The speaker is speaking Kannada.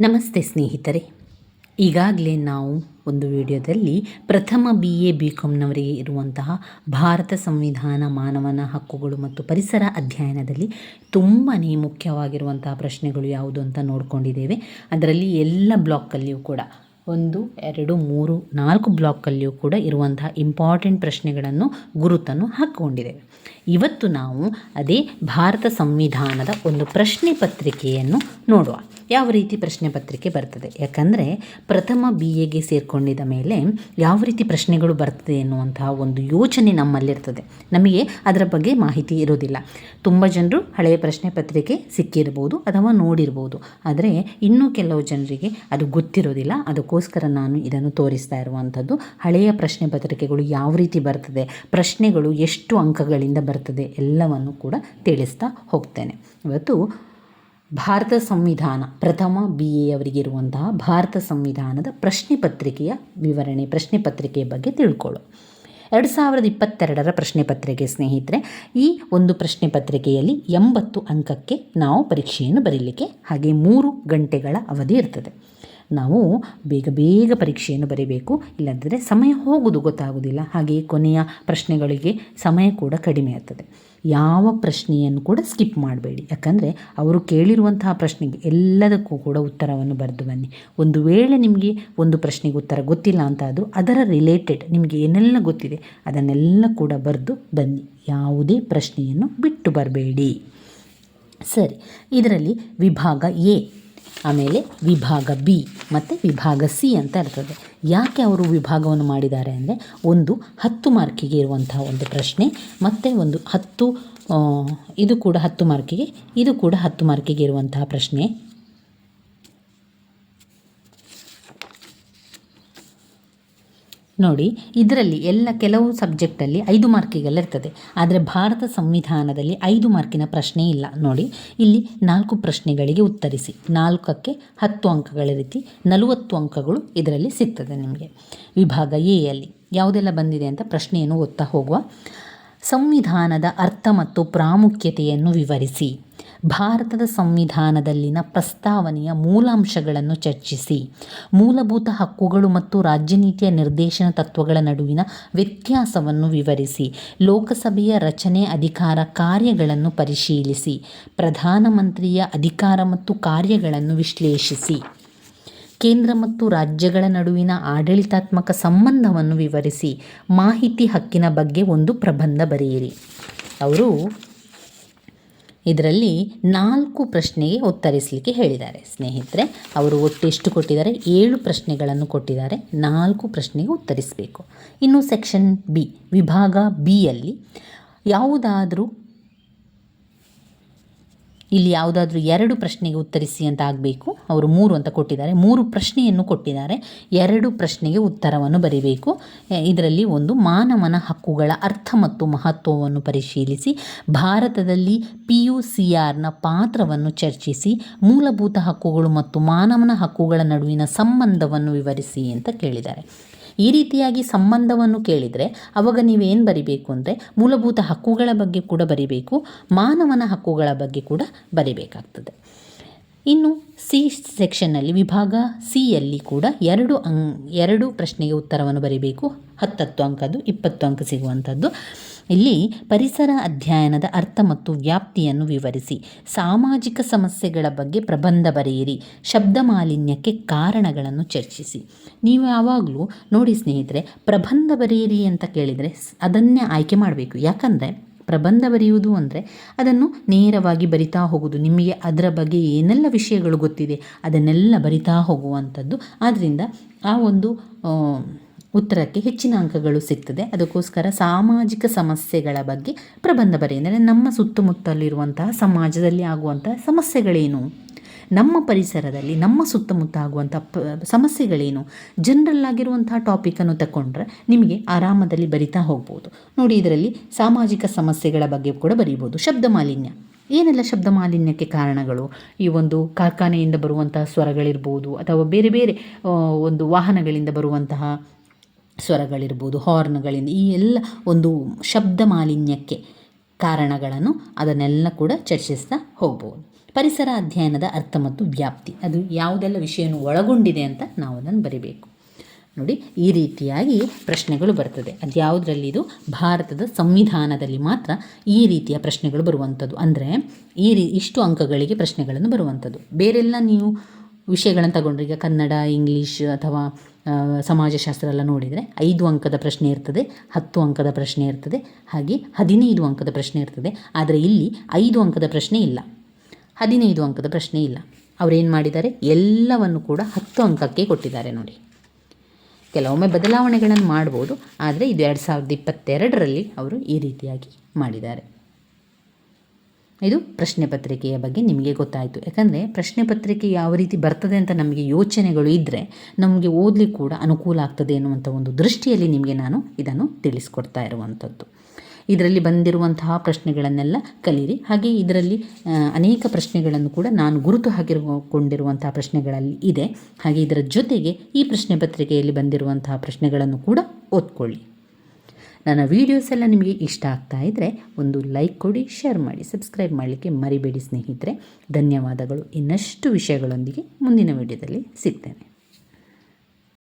ನಮಸ್ತೆ ಸ್ನೇಹಿತರೆ. ಈಗಾಗಲೇ ನಾವು ಒಂದು ವಿಡಿಯೋದಲ್ಲಿ ಪ್ರಥಮ ಬಿ ಎ ಬಿ ಕಾಮ್ನವರಿಗೆ ಇರುವಂತಹ ಭಾರತ ಸಂವಿಧಾನ, ಮಾನವನ ಹಕ್ಕುಗಳು ಮತ್ತು ಪರಿಸರ ಅಧ್ಯಯನದಲ್ಲಿ ತುಂಬಾ ಮುಖ್ಯವಾಗಿರುವಂತಹ ಪ್ರಶ್ನೆಗಳು ಯಾವುದು ಅಂತ ನೋಡ್ಕೊಂಡಿದ್ದೇವೆ. ಅದರಲ್ಲಿ ಎಲ್ಲ ಬ್ಲಾಕಲ್ಲಿಯೂ ಕೂಡ ಒಂದು, ಎರಡು, ಮೂರು, ನಾಲ್ಕು ಬ್ಲಾಕಲ್ಲಿಯೂ ಕೂಡ ಇರುವಂತಹ ಇಂಪಾರ್ಟೆಂಟ್ ಪ್ರಶ್ನೆಗಳನ್ನು ಗುರುತನ್ನು ಹಾಕಿಕೊಂಡಿದ್ದೇವೆ ಇವತ್ತು ನಾವು ಅದೇ ಭಾರತ ಸಂವಿಧಾನದ ಒಂದು ಪ್ರಶ್ನೆ ಪತ್ರಿಕೆಯನ್ನು ನೋಡುವ. ಯಾವ ರೀತಿ ಪ್ರಶ್ನೆ ಪತ್ರಿಕೆ ಬರ್ತದೆ? ಯಾಕಂದರೆ ಪ್ರಥಮ ಬಿ ಎಗೆ ಸೇರಿಕೊಂಡಿದ್ದ ಮೇಲೆ ಯಾವ ರೀತಿ ಪ್ರಶ್ನೆಗಳು ಬರ್ತದೆ ಎನ್ನುವಂತಹ ಒಂದು ಯೋಚನೆ ನಮ್ಮಲ್ಲಿರ್ತದೆ. ನಮಗೆ ಅದರ ಬಗ್ಗೆ ಮಾಹಿತಿ ಇರೋದಿಲ್ಲ. ತುಂಬ ಜನರು ಹಳೆಯ ಪ್ರಶ್ನೆ ಪತ್ರಿಕೆ ಸಿಕ್ಕಿರ್ಬೋದು ಅಥವಾ ನೋಡಿರ್ಬೋದು. ಆದರೆ ಇನ್ನೂ ಕೆಲವು ಜನರಿಗೆ ಅದು ಗೊತ್ತಿರೋದಿಲ್ಲ. ಅದಕ್ಕೋಸ್ಕರ ನಾನು ಇದನ್ನು ತೋರಿಸ್ತಾ ಇರುವಂಥದ್ದು. ಹಳೆಯ ಪ್ರಶ್ನೆ ಪತ್ರಿಕೆಗಳು ಯಾವ ರೀತಿ ಬರ್ತದೆ, ಪ್ರಶ್ನೆಗಳು ಎಷ್ಟು ಅಂಕಗಳಿಂದ ಬರ್ತದೆ ಎಲ್ಲವನ್ನು ಕೂಡ ತಿಳಿಸ್ತಾ ಹೋಗ್ತೇನೆ. ಇವತ್ತು ಭಾರತ ಸಂವಿಧಾನ, ಪ್ರಥಮ ಬಿ ಎ ಅವರಿಗಿರುವಂತಹ ಭಾರತ ಸಂವಿಧಾನದ ಪ್ರಶ್ನೆ ಪತ್ರಿಕೆಯ ವಿವರಣೆ, ಪ್ರಶ್ನೆ ಪತ್ರಿಕೆಯ ಬಗ್ಗೆ ತಿಳ್ಕೊಳ್ಳು ಎರಡು ಸಾವಿರದ ಇಪ್ಪತ್ತೆರಡರ ಪ್ರಶ್ನೆ ಪತ್ರಿಕೆ ಸ್ನೇಹಿತರೆ, ಈ ಒಂದು ಪ್ರಶ್ನೆ ಪತ್ರಿಕೆಯಲ್ಲಿ ಎಂಬತ್ತು ಅಂಕಕ್ಕೆ ನಾವು ಪರೀಕ್ಷೆಯನ್ನು ಬರೀಲಿಕ್ಕೆ ಹಾಗೆ ಮೂರು ಗಂಟೆಗಳ ಅವಧಿ ಇರ್ತದೆ. ನಾವು ಬೇಗ ಬೇಗ ಪರೀಕ್ಷೆಯನ್ನು ಬರೀಬೇಕು. ಇಲ್ಲದಿದ್ದರೆ ಸಮಯ ಹೋಗುವುದು ಗೊತ್ತಾಗೋದಿಲ್ಲ. ಹಾಗೆಯೇ ಕೊನೆಯ ಪ್ರಶ್ನೆಗಳಿಗೆ ಸಮಯ ಕೂಡ ಕಡಿಮೆ ಆಗ್ತದೆ. ಯಾವ ಪ್ರಶ್ನೆಯನ್ನು ಕೂಡ ಸ್ಕಿಪ್ ಮಾಡಬೇಡಿ. ಯಾಕಂದರೆ ಅವರು ಕೇಳಿರುವಂತಹ ಪ್ರಶ್ನೆಗೆ ಎಲ್ಲದಕ್ಕೂ ಕೂಡ ಉತ್ತರವನ್ನು ಬರೆದು ಬನ್ನಿ. ಒಂದು ವೇಳೆ ನಿಮಗೆ ಒಂದು ಪ್ರಶ್ನೆಗೆ ಉತ್ತರ ಗೊತ್ತಿಲ್ಲ ಅಂತಾದರೂ ಅದರ ರಿಲೇಟೆಡ್ ನಿಮಗೆ ಏನೆಲ್ಲ ಗೊತ್ತಿದೆ ಅದನ್ನೆಲ್ಲ ಕೂಡ ಬರೆದು ಬನ್ನಿ. ಯಾವುದೇ ಪ್ರಶ್ನೆಯನ್ನು ಬಿಟ್ಟು ಬರಬೇಡಿ. ಸರಿ, ಇದರಲ್ಲಿ ವಿಭಾಗ ಎ. ಆಮೇಲೆ ವಿಭಾಗ ಬಿ ಮತ್ತು ವಿಭಾಗ ಸಿ ಅಂತ ಇರ್ತದೆ. ಯಾಕೆ ಅವರು ವಿಭಾಗವನ್ನು ಮಾಡಿದ್ದಾರೆ ಅಂದರೆ ಒಂದು ಹತ್ತು ಮಾರ್ಕಿಗೆ ಇರುವಂತಹ ಒಂದು ಪ್ರಶ್ನೆ, ಮತ್ತು ಒಂದು ಹತ್ತು ಇದು ಕೂಡ ಹತ್ತು ಮಾರ್ಕಿಗೆ, ಇದು ಕೂಡ ಹತ್ತು ಮಾರ್ಕಿಗೆ ಇರುವಂತಹ ಪ್ರಶ್ನೆ. ನೋಡಿ, ಇದರಲ್ಲಿ ಎಲ್ಲ ಕೆಲವು ಸಬ್ಜೆಕ್ಟಲ್ಲಿ ಐದು ಮಾರ್ಕಿಗೆಲ್ಲ ಇರ್ತದೆ ಆದರೆ ಭಾರತ ಸಂವಿಧಾನದಲ್ಲಿ ಐದು ಮಾರ್ಕಿನ ಪ್ರಶ್ನೆ ಇಲ್ಲ. ನೋಡಿ, ಇಲ್ಲಿ ನಾಲ್ಕು ಪ್ರಶ್ನೆಗಳಿಗೆ ಉತ್ತರಿಸಿ. ನಾಲ್ಕಕ್ಕೆ ಹತ್ತು ಅಂಕಗಳ ರೀತಿ ನಲವತ್ತು ಅಂಕಗಳು ಇದರಲ್ಲಿ ಸಿಗ್ತದೆ ನಿಮಗೆ. ವಿಭಾಗ ಎ ಎಯಲ್ಲಿ ಯಾವುದೆಲ್ಲ ಬಂದಿದೆ ಅಂತ ಪ್ರಶ್ನೆಯನ್ನು ಓದ್ತಾ ಹೋಗುವ. ಸಂವಿಧಾನದ ಅರ್ಥ ಮತ್ತು ಪ್ರಾಮುಖ್ಯತೆಯನ್ನು ವಿವರಿಸಿ. ಭಾರತದ ಸಂವಿಧಾನದಲ್ಲಿನ ಪ್ರಸ್ತಾವನೆಯ ಮೂಲಾಂಶಗಳನ್ನು ಚರ್ಚಿಸಿ. ಮೂಲಭೂತ ಹಕ್ಕುಗಳು ಮತ್ತು ರಾಜ್ಯ ನೀತಿಯ ನಿರ್ದೇಶನ ತತ್ವಗಳ ನಡುವಿನ ವ್ಯತ್ಯಾಸವನ್ನು ವಿವರಿಸಿ. ಲೋಕಸಭೆಯ ರಚನೆ ಅಧಿಕಾರ ಕಾರ್ಯಗಳನ್ನು ಪರಿಶೀಲಿಸಿ. ಪ್ರಧಾನಮಂತ್ರಿಯ ಅಧಿಕಾರ ಮತ್ತು ಕಾರ್ಯಗಳನ್ನು ವಿಶ್ಲೇಷಿಸಿ. ಕೇಂದ್ರ ಮತ್ತು ರಾಜ್ಯಗಳ ನಡುವಿನ ಆಡಳಿತಾತ್ಮಕ ಸಂಬಂಧವನ್ನು ವಿವರಿಸಿ. ಮಾಹಿತಿ ಹಕ್ಕಿನ ಬಗ್ಗೆ ಒಂದು ಪ್ರಬಂಧ ಬರೆಯಿರಿ. ಅವರು ಇದರಲ್ಲಿ ನಾಲ್ಕು ಪ್ರಶ್ನೆಗೆ ಉತ್ತರಿಸಲಿಕ್ಕೆ ಹೇಳಿದ್ದಾರೆ. ಸ್ನೇಹಿತರೆ, ಅವರು ಒಟ್ಟು ಎಷ್ಟು ಕೊಟ್ಟಿದ್ದಾರೆ? ಏಳು ಪ್ರಶ್ನೆಗಳನ್ನು ಕೊಟ್ಟಿದ್ದಾರೆ. ನಾಲ್ಕು ಪ್ರಶ್ನೆಗೆ ಉತ್ತರಿಸಬೇಕು. ಇನ್ನು ಸೆಕ್ಷನ್ ಬಿ, ವಿಭಾಗ ಬಿಯಲ್ಲಿ ಯಾವುದಾದರೂ ಇಲ್ಲಿ ಯಾವುದಾದ್ರೂ ಎರಡು ಪ್ರಶ್ನೆಗೆ ಉತ್ತರಿಸಿ ಅಂತ ಆಗಬೇಕು. ಅವರು ಮೂರು ಅಂತ ಕೊಟ್ಟಿದ್ದಾರೆ. ಮೂರು ಪ್ರಶ್ನೆಯನ್ನು ಕೊಟ್ಟಿದ್ದಾರೆ. ಎರಡು ಪ್ರಶ್ನೆಗೆ ಉತ್ತರವನ್ನು ಬರೀಬೇಕು. ಇದರಲ್ಲಿ ಒಂದು ಮಾನವನ ಹಕ್ಕುಗಳ ಅರ್ಥ ಮತ್ತು ಮಹತ್ವವನ್ನು ಪರಿಶೀಲಿಸಿ, ಭಾರತದಲ್ಲಿ ಪಿ ಯು ಸಿ ಆರ್ನ ಪಾತ್ರವನ್ನು ಚರ್ಚಿಸಿ, ಮೂಲಭೂತ ಹಕ್ಕುಗಳು ಮತ್ತು ಮಾನವನ ಹಕ್ಕುಗಳ ನಡುವಿನ ಸಂಬಂಧವನ್ನು ವಿವರಿಸಿ ಅಂತ ಕೇಳಿದ್ದಾರೆ. ಈ ರೀತಿಯಾಗಿ ಸಂಬಂಧವನ್ನು ಕೇಳಿದರೆ ಅವಾಗ ನೀವೇನು ಬರಿಬೇಕು ಅಂದರೆ ಮೂಲಭೂತ ಹಕ್ಕುಗಳ ಬಗ್ಗೆ ಕೂಡ ಬರಿಬೇಕು, ಮಾನವನ ಹಕ್ಕುಗಳ ಬಗ್ಗೆ ಕೂಡ ಬರಿಬೇಕಾಗ್ತದೆ. ಇನ್ನು ಸಿ ಸೆಕ್ಷನ್ನಲ್ಲಿ, ವಿಭಾಗ ಸಿಯಲ್ಲಿ ಕೂಡ ಎರಡು ಅಂ ಎರಡು ಪ್ರಶ್ನೆಗೆ ಉತ್ತರವನ್ನು ಬರೀಬೇಕು. ಹತ್ತತ್ತು ಅಂಕದ್ದು, ಇಪ್ಪತ್ತು ಅಂಕ ಸಿಗುವಂಥದ್ದು. ಇಲ್ಲಿ ಪರಿಸರ ಅಧ್ಯಯನದ ಅರ್ಥ ಮತ್ತು ವ್ಯಾಪ್ತಿಯನ್ನು ವಿವರಿಸಿ. ಸಾಮಾಜಿಕ ಸಮಸ್ಯೆಗಳ ಬಗ್ಗೆ ಪ್ರಬಂಧ ಬರೆಯಿರಿ. ಶಬ್ದ ಮಾಲಿನ್ಯಕ್ಕೆ ಕಾರಣಗಳನ್ನು ಚರ್ಚಿಸಿ. ನೀವು ಯಾವಾಗಲೂ ನೋಡಿ ಸ್ನೇಹಿತರೆ, ಪ್ರಬಂಧ ಬರೆಯಿರಿ ಅಂತ ಕೇಳಿದರೆ ಅದನ್ನೇ ಆಯ್ಕೆ ಮಾಡಬೇಕು. ಯಾಕಂದರೆ ಪ್ರಬಂಧ ಬರೆಯುವುದು ಅಂದರೆ ಅದನ್ನು ನೇರವಾಗಿ ಬರಿತಾ ಹೋಗುವುದು. ನಿಮಗೆ ಅದರ ಬಗ್ಗೆ ಏನೆಲ್ಲ ವಿಷಯಗಳು ಗೊತ್ತಿದೆ ಅದನ್ನೆಲ್ಲ ಬರಿತಾ ಹೋಗುವಂಥದ್ದು. ಆದ್ದರಿಂದ ಆ ಒಂದು ಉತ್ತರಕ್ಕೆ ಹೆಚ್ಚಿನ ಅಂಕಗಳು ಸಿಗ್ತದೆ. ಅದಕ್ಕೋಸ್ಕರ ಸಾಮಾಜಿಕ ಸಮಸ್ಯೆಗಳ ಬಗ್ಗೆ ಪ್ರಬಂಧ ಬರೆಯಂದರೆ ನಮ್ಮ ಸುತ್ತಮುತ್ತಲಿರುವಂತಹ ಸಮಾಜದಲ್ಲಿ ಆಗುವಂತಹ ಸಮಸ್ಯೆಗಳೇನು? ನಮ್ಮ ಪರಿಸರದಲ್ಲಿ ನಮ್ಮ ಸುತ್ತಮುತ್ತ ಆಗುವಂಥ ಪ, ಸಮಸ್ಯೆಗಳೇನು? ಜನರಲ್ ಆಗಿರುವಂತಹ ಟಾಪಿಕನ್ನು ತಗೊಂಡ್ರೆ ನಿಮಗೆ ಆರಾಮದಲ್ಲಿ ಬರಿತಾ ಹೋಗ್ಬೋದು. ನೋಡಿ, ಇದರಲ್ಲಿ ಸಾಮಾಜಿಕ ಸಮಸ್ಯೆಗಳ ಬಗ್ಗೆ ಕೂಡ ಬರೀಬೋದು. ಶಬ್ದ ಮಾಲಿನ್ಯ. ಏನೆಲ್ಲ ಶಬ್ದ ಮಾಲಿನ್ಯಕ್ಕೆ ಕಾರಣಗಳು? ಈ ಒಂದು ಕಾರ್ಖಾನೆಯಿಂದ ಬರುವಂತಹ ಸ್ವರಗಳಿರ್ಬೋದು, ಅಥವಾ ಬೇರೆ ಬೇರೆ ಒಂದು ವಾಹನಗಳಿಂದ ಬರುವಂತಹ ಸ್ವರಗಳಿರ್ಬೋದು ಹಾರ್ನ್ಗಳಿಂದ ಈ ಎಲ್ಲ ಒಂದು ಶಬ್ದ ಮಾಲಿನ್ಯಕ್ಕೆ ಕಾರಣಗಳನ್ನು ಅದನ್ನೆಲ್ಲ ಕೂಡ ಚರ್ಚಿಸ್ತಾ ಹೋಗ್ಬೋದು. ಪರಿಸರ ಅಧ್ಯಯನದ ಅರ್ಥ ಮತ್ತು ವ್ಯಾಪ್ತಿ, ಅದು ಯಾವುದೆಲ್ಲ ವಿಷಯವನ್ನು ಒಳಗೊಂಡಿದೆ ಅಂತ ನಾವು ಅದನ್ನು ಬರಿಬೇಕು. ನೋಡಿ, ಈ ರೀತಿಯಾಗಿ ಪ್ರಶ್ನೆಗಳು ಬರ್ತದೆ. ಅದು ಯಾವುದರಲ್ಲಿ ಇದು? ಭಾರತದ ಸಂವಿಧಾನದಲ್ಲಿ ಮಾತ್ರ ಈ ರೀತಿಯ ಪ್ರಶ್ನೆಗಳು ಬರುವಂಥದ್ದು. ಅಂದರೆ, ಈ ರೀ, ಇಷ್ಟು ಅಂಕಗಳಿಗೆ ಪ್ರಶ್ನೆಗಳನ್ನು ಬರುವಂಥದ್ದು. ಬೇರೆಲ್ಲ ನೀವು ವಿಷಯಗಳನ್ನು ತಗೊಂಡ್ರೆ ಈಗ ಕನ್ನಡ, ಇಂಗ್ಲೀಷ್ ಅಥವಾ ಸಮಾಜಶಾಸ್ತ್ರ ಎಲ್ಲ ನೋಡಿದರೆ ಐದು ಅಂಕದ ಪ್ರಶ್ನೆ ಇರ್ತದೆ, ಹತ್ತು ಅಂಕದ ಪ್ರಶ್ನೆ ಇರ್ತದೆ, ಹಾಗೆ ಹದಿನೈದು ಅಂಕದ ಪ್ರಶ್ನೆ ಇರ್ತದೆ. ಆದರೆ ಇಲ್ಲಿ ಐದು ಅಂಕದ ಪ್ರಶ್ನೆ ಇಲ್ಲ. ಹದಿನೈದು ಅಂಕದ ಪ್ರಶ್ನೆ ಇಲ್ಲ. ಅವರೇನು ಮಾಡಿದ್ದಾರೆ? ಎಲ್ಲವನ್ನು ಕೂಡ ಹತ್ತು ಅಂಕಕ್ಕೆ ಕೊಟ್ಟಿದ್ದಾರೆ ನೋಡಿ. ಕೆಲವೊಮ್ಮೆ ಬದಲಾವಣೆಗಳನ್ನು ಮಾಡ್ಬೋದು, ಆದರೆ ಇದು ಎರಡು ಸಾವಿರದ ಇಪ್ಪತ್ತೆರಡರಲ್ಲಿ ಅವರು ಈ ರೀತಿಯಾಗಿ ಮಾಡಿದ್ದಾರೆ. ಇದು ಪ್ರಶ್ನೆ ಪತ್ರಿಕೆಯ ಬಗ್ಗೆ ನಿಮಗೆ ಗೊತ್ತಾಯಿತು. ಯಾಕಂದರೆ ಪ್ರಶ್ನೆ ಪತ್ರಿಕೆ ಯಾವ ರೀತಿ ಬರ್ತದೆ ಅಂತ ನಮಗೆ ಯೋಚನೆಗಳು ಇದ್ದರೆ ನಮಗೆ ಓದಲಿಕ್ಕೆ ಕೂಡ ಅನುಕೂಲ ಆಗ್ತದೆ ಎನ್ನುವಂಥ ಒಂದು ದೃಷ್ಟಿಯಲ್ಲಿ ನಿಮಗೆ ನಾನು ಇದನ್ನು ತಿಳಿಸ್ಕೊಡ್ತಾ ಇರುವಂಥದ್ದು ಇದರಲ್ಲಿ ಬಂದಿರುವಂತಹ ಪ್ರಶ್ನೆಗಳನ್ನೆಲ್ಲ ಕಲೀರಿ. ಹಾಗೆ ಇದರಲ್ಲಿ ಅನೇಕ ಪ್ರಶ್ನೆಗಳನ್ನು ಕೂಡ ನಾನು ಗುರುತು ಹಾಕಿರುಕೊಂಡಿರುವಂತಹ ಪ್ರಶ್ನೆಗಳಲ್ಲಿ ಇದೆ. ಹಾಗೆ ಇದರ ಜೊತೆಗೆ ಈ ಪ್ರಶ್ನೆ ಪತ್ರಿಕೆಯಲ್ಲಿ ಬಂದಿರುವಂತಹ ಪ್ರಶ್ನೆಗಳನ್ನು ಕೂಡ ಓದ್ಕೊಳ್ಳಿ. ನನ್ನ ವೀಡಿಯೋಸ್ ಎಲ್ಲ ನಿಮಗೆ ಇಷ್ಟ ಆಗ್ತಾ ಇದ್ದರೆ ಒಂದು ಲೈಕ್ ಕೊಡಿ ಶೇರ್ ಮಾಡಿ ಸಬ್ಸ್ಕ್ರೈಬ್ ಮಾಡಲಿಕ್ಕೆ ಮರಿಬೇಡಿ ಸ್ನೇಹಿತರೆ. ಧನ್ಯವಾದಗಳು. ಇನ್ನಷ್ಟು ವಿಷಯಗಳೊಂದಿಗೆ ಮುಂದಿನ ವೀಡಿಯೋದಲ್ಲಿ ಸಿಗ್ತೇನೆ.